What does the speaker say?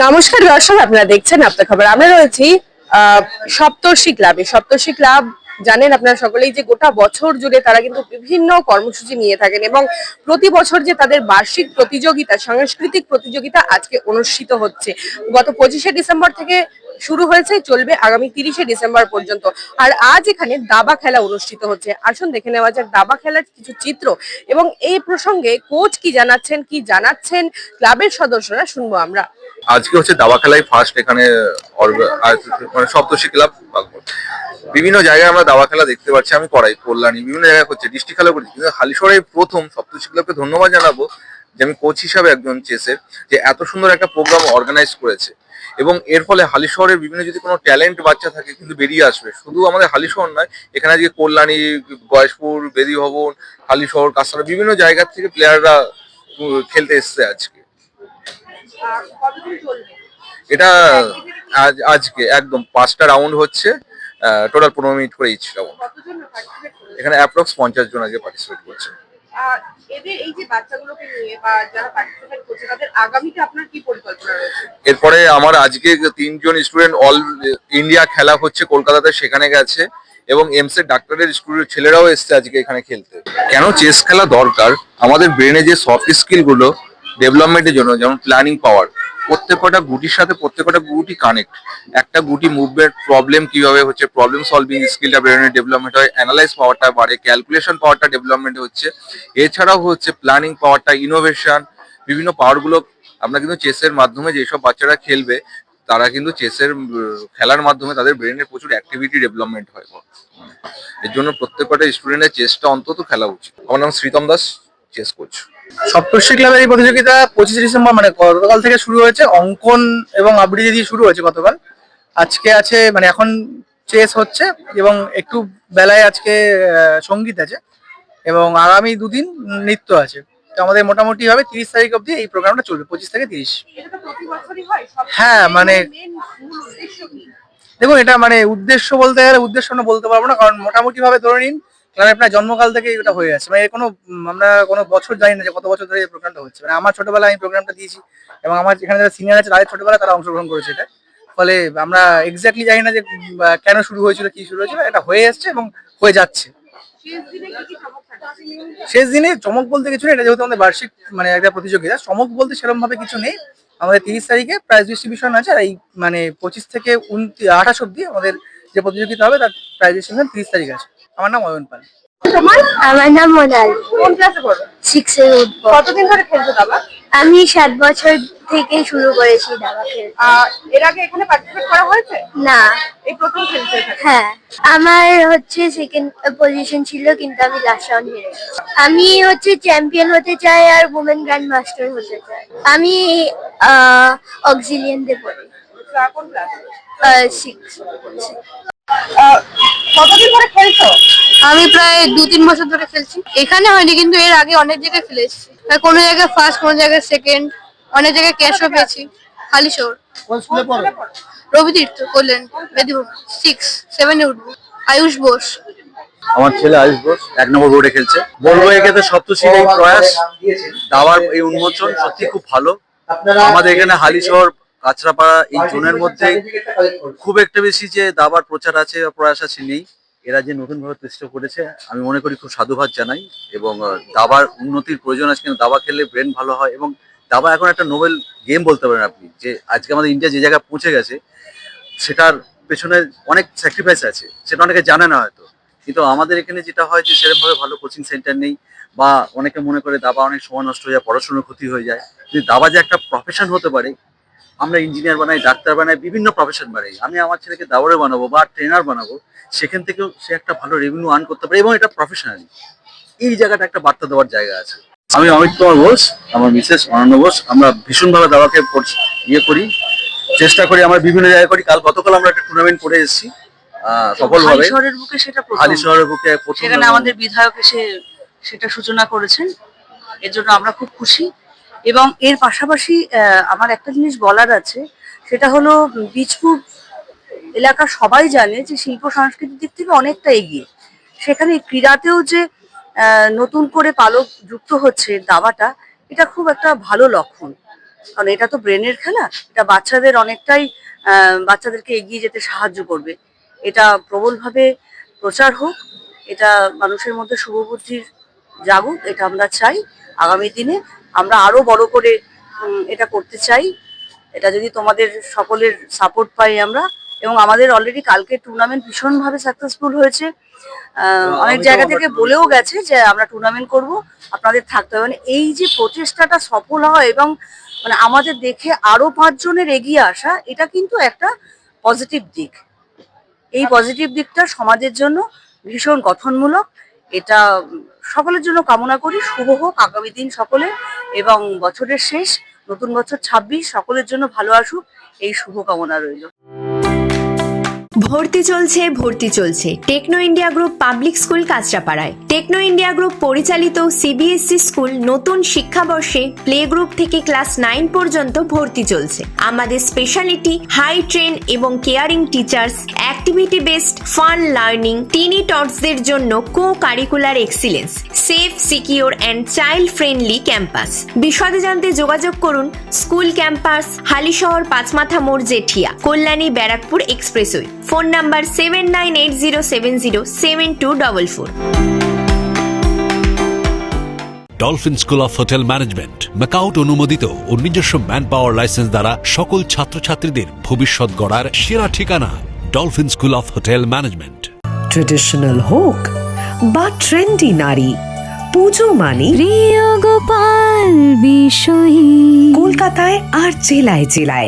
নমস্কার দর্শক, আপনারা দেখছেন আপনার খবর। আমরা রয়েছি সপ্তর্ষি ক্লাবে। সপ্তর্ষি ক্লাব, জানেন আপনারা সকলেই যে গোটা বছর জুড়ে তারা কিন্তু বিভিন্ন কর্মসূচি নিয়ে থাকেন এবং প্রতি বছর যে তাদের বার্ষিক প্রতিযোগিতা, সাংস্কৃতিক প্রতিযোগিতা আজকে অনুষ্ঠিত হচ্ছে। গত পঁচিশে ডিসেম্বর থেকে শুরু হয়েছে, চলবে আগামী তিরিশে ডিসেম্বর পর্যন্ত। আর আজ এখানে দাবা খেলা অনুষ্ঠিত হচ্ছে। আসুন দেখে নেওয়া যাক দাবা খেলার কিছু চিত্র। এবং এই প্রসঙ্গে কোচ কি জানাচ্ছেন কি জানাচ্ছেন ক্লাবের সদস্যরা শুনব আমরা। আজকে হচ্ছে দাবা খেলাই ফার্স্ট এখানে মানে সপ্তর্ষি ক্লাব বিভিন্ন জায়গায় আমরা দাবা খেলা দেখতে পাচ্ছি, আমি করাই, কল্যাণী, বিভিন্ন জায়গায় হচ্ছে, ডিস্ট্রিক্ট খেলা করছি। কিন্তু হালিশহরে প্রথম সপ্তর্ষি ক্লাবকে ধন্যবাদ জানাব যে আমি কোচ হিসাবে একজন চেসের, যে এত সুন্দর একটা প্রোগ্রাম অর্গানাইজ করেছে। এবং এর ফলে হালিশহরের বিভিন্ন যদি কোনো ট্যালেন্ট বাচ্চা থাকে কিন্তু বেরিয়ে আসবে। শুধু আমাদের হালিশহর নয়, এখানে আজকে কল্যাণী, গয়েশপুর, বেদি ভবন, হালিশহর কাছাড়া বিভিন্ন জায়গার থেকে প্লেয়াররা খেলতে এসছে আজকে। এটা আজ, আজকে, একদম পাঁচটা রাউন্ড হচ্ছে টোটাল পনেরো মিনিট করে ইচ রাউন্ড এখানে অ্যাপ্রক্স পঞ্চাশ জন আজকে পার্টিসিপেট করছে। এদের এই যে বাচ্চাগুলোকে নিয়ে বা যারা পার্টিসিপেট করছে, তাদের আপনার কি পরিকল্পনা রয়েছে? এরপরে আমার আজকে তিনজন স্টুডেন্ট অল ইন্ডিয়া খেলা হচ্ছে, কলকাতাতে সেখানে গেছে এবং এমস এর ডাক্তারের স্টুডেন্ট ছেলেরাও এসছে আজকে এখানে খেলতে। কেন চেস খেলা দরকার? আমাদের ব্রেনে যে সফট স্কিলগুলো ডেভেলপমেন্টের জন্য, যেমন প্ল্যানিং পাওয়ার প্রত্যেকটা গুটির সাথে প্রত্যেকটা গুটি কানেক্ট একটা গুটি মুভমেন্ট প্রবলেম কীভাবে হচ্ছে? প্রবলেম সলভিং স্কিলটা ব্রেনের ডেভেলপমেন্ট হয় অ্যানালাইজ পাওয়ারটা বাড়ে ক্যালকুলেশন পাওয়ারটা ডেভেলপমেন্ট হচ্ছে। এছাড়াও হচ্ছে প্ল্যানিং পাওয়ারটা ইনোভেশন বিভিন্ন পাওয়ারগুলো আমরা কিন্তু চেসের মাধ্যমে যেসব বাচ্চারা খেলবে, তারা কিন্তু চেসের খেলার মাধ্যমে তাদের ব্রেনের প্রচুর অ্যাক্টিভিটি ডেভেলপমেন্ট হয়। এর জন্য প্রত্যেকটা স্টুডেন্টের চেসটা অন্তত খেলা উচিত। আমার নাম শ্রীতম দাস চেস কোচ সপ্তর্ষি ক্লাবের এই প্রতিযোগিতা পঁচিশে ডিসেম্বর মানে গতকাল থেকে শুরু হয়েছে। অঙ্কন এবং আবৃত্তি দিয়ে শুরু হয়েছে গতকাল। আজকে আছে মানে এখন চেস হচ্ছে এবং একটু বেলায় আজকে সংগীত আছে এবং আগামী দুদিন নৃত্য আছে। তো আমাদের মোটামুটি হবে তিরিশ তারিখ অবধি এই প্রোগ্রামটা চলবে পঁচিশ থেকে তিরিশ। হয় মানে- দেখুন এটা মানে উদ্দেশ্য বলতে গেলে উদ্দেশ্য না বলতে পারব না কারণ মোটামুটি ভাবে ধরে নিন ক্লাবের প্রায় জন্মকাল থেকে এটা হয়ে আছে। মানে কোনো আমরা কোনো বছর জানি না যে কত বছর ধরে এই প্রোগ্রামটা হচ্ছে। মানে আমার ছোটবেলায় আমি প্রোগ্রামটা দিয়েছি এবং আমার এখানে যারা সিনিয়র আছে তাদের ছোটবেলায় তারা অংশগ্রহণ করেছে এটা। ফলে আমরা এক্স্যাক্টলি জানি না যে কেন শুরু হয়েছিল, কি শুরু হয়েছিল, এটা হয়ে এসছে এবং হয়ে যাচ্ছে। শেষ দিনে কি কি চমক শেষ দিনে চমক বলতে কিছু নেই, এটা যেহেতু আমাদের বার্ষিক মানে একটা প্রতিযোগিতা, চমক বলতে সেরকম ভাবে কিছু নেই। আমাদের তিরিশ তারিখে প্রাইজ ডিস্ট্রিবিউশন আছে আর এই মানে পঁচিশ থেকে উনত্রিশ আঠাশ অব্দি আমাদের যে প্রতিযোগিতা হবে তার প্রাইজ ডিস্ট্রিবিউশন তিরিশ তারিখ আছে। আমার নাম অয়ন পাল। তোমার? আমার নাম মোনাল। কোন ক্লাসে পড়ো? সিক্সে উঠবো কতদিন ধরে খেলছো দাবা? আমি সাত বছর থেকে শুরু করেছি দাবা খেলতে। এর আগে এখানে পার্টিসিপেট করা হয়েছে? না। এই প্রথম খেলছো হ্যাঁ। আমার হচ্ছে সেকেন্ড পজিশন ছিল কিন্তু আমি লাস্ট রাউন্ড হেরে আমি হচ্ছে চ্যাম্পিয়ন হতে চাই আর উমেন গ্র্যান্ড মাস্টার হতে চাই। আমি অক্সিলিয়ান দিয়ে পড়ি। কোন ক্লাস সিক্স কতদিন ধরে খেলছো? আমি প্রায় দু তিন বছর ধরে খেলছি। এখানে হয়নি কিন্তু এর আগে অনেক জায়গায় খেলেছি। আর কোনো জায়গায় ফার্স্ট কোনো জায়গায় সেকেন্ড অনেক জায়গায় ক্যাশও পেয়েছি। হালিশোর রবিতীর্থ করলেন বেদি সিক্স সেভেনে উঠবো। আয়ুষ বোস। আমার ছেলে আয়ুষ বোস এক নম্বর বোর্ডে খেলছে। বলব এক্ষেত্রে সপ্তশীল এই প্রয়াস। দাবার এই উন্মোচন সত্যি খুব ভালো। আমাদের এখানে হালিশহর কাঁচরাপাড়া এই জোনের মধ্যে খুব একটা বেশি যে দাবার প্রচার আছে বা প্রয়াস আছে নেই এরা যে নতুন ভাবে চেষ্টা করেছে আমি মনে করি খুব সাধুবাদ জানাই এবং দাবার উন্নতির প্রয়োজন আছে কিন্তু দাবা খেললে ব্রেন ভালো হয় এবং দাবা এখন একটা নোবেল গেম বলতে পারেন আপনি যে আজকে আমাদের ইন্ডিয়া যে জায়গায় পৌঁছে গেছে সেটার পেছনে অনেক স্যাক্রিফাইস আছে সেটা অনেকে জানে না হয়তো কিন্তু আমাদের এখানে যেটা হয় যে সেরকম ভাবে ভালো কোচিং সেন্টার নেই বা অনেকে মনে করে দাবা অনেক সময় নষ্ট হয়ে যায় পড়াশোনার ক্ষতি হয়ে যায় কিন্তু দাবা যে একটা প্রফেশন হতে পারে আমরা ইঞ্জিনিয়ার বানাই ডাক্তার বানাই বিভিন্ন প্রফেশন বানাই। আমি আমার ছেলেকে দাবারে বানাবো বা ট্রেনার বানাবো সেখান থেকেও সে একটা ভালো রেভিনিউ আর্ন করতে পারে এবং এটা প্রফেশনালি এই জায়গাটা একটা বার্তা দেওয়ার জায়গা আছে। আমি অমিত কুমার ঘোষ আমার মিসেস অনন্য ঘোষ। আমরা ভীষণভাবে দাওয়াকে ইয়ে করি চেষ্টা করি আমরা বিভিন্ন জায়গায় করি। কাল গতকাল আমরা একটা টুর্নামেন্ট করে এসেছি সফলভাবে। হালিশহরের বুকে সেটা হালি শহরের বুকে সেখানে আমাদের বিধায়ক এসে সেটা সূচনা করেছেন। এর জন্য আমরা খুব খুশি। এবং এর পাশাপাশি আমার একটা জিনিস বলার আছে, সেটা হলো বীজপুর এলাকা সবাই জানে যে শিল্প সংস্কৃতির দিক থেকে অনেকটা এগিয়ে। সেখানে ক্রীড়াতেও যে নতুন করে পালক যুক্ত হচ্ছে দাবাটা, এটা খুব একটা ভালো লক্ষণ। কারণ এটা তো ব্রেনের খেলা, এটা বাচ্চাদের অনেকটাই বাচ্চাদেরকে এগিয়ে যেতে সাহায্য করবে। এটা প্রবলভাবে প্রচার হোক, এটা মানুষের মধ্যে শুভবুদ্ধির জাগুক, এটা আমরা চাই আগামী দিনে। আমরা আরও বড় করে এটা করতে চাই। এটা যদি তোমাদের সকলের সাপোর্ট পাই আমরা। এবং আমাদের অলরেডি কালকে টুর্নামেন্ট ভীষণভাবে সাকসেসফুল হয়েছে। আহ, অনেক জায়গা থেকে বলেও গেছে যে আমরা টুর্নামেন্ট করব আপনাদের থাকতে হবে। মানে এই যে প্রচেষ্টাটা সফল হয় এবং মানে আমাদের দেখে আরও পাঁচজনের এগিয়ে আসা এটা কিন্তু একটা পজিটিভ দিক। এই পজিটিভ দিকটা সমাজের জন্য ভীষণ গঠনমূলক। এটা সকলের জন্য কামনা করি। শুভ হোক আগামী দিন সকলে এবং বছরের শেষ নতুন বছর ছাব্বিশ সকলের জন্য ভালো আসুক এই শুভকামনা রইল। ভর্তি চলছে ভর্তি চলছে। Techno India group public school কাঁচরাপাড়ায়। Techno India group পরিচালিত সিবিএসই স্কুল নতুন শিক্ষাবর্ষে প্লে গ্রুপ থেকে ক্লাস নাইন পর্যন্ত ভর্তি চলছে। আমাদের স্পেশালিটি, হাই ট্রেন এবং caring teachers activity based fun learning, tiny টটসদের জন্য co curricular excellence, safe, secure and child friendly campus. বিশদে জানতে যোগাযোগ করুন স্কুল ক্যাম্পাস, হালিশহর পাঁচমাথা মোড় Jethia, Kalyani Barrackpore expressway. Phone number seven nine eight zero seven zero seven two double four. Dolphin school of hotel management MAKAUT অনুমোদিত ও নিজস্ব man power licence দ্বারা সকল ছাত্রছাত্রীদের ভবিষ্যৎ গড়ার সেরা ঠিকানা Dolphin school of hotel management traditional হোক বা ট্রেন্ডি নারী পুজো মানে প্রিয় গোপাল বিষয়ী। কলকাতায় আর জেলায় জেলায়।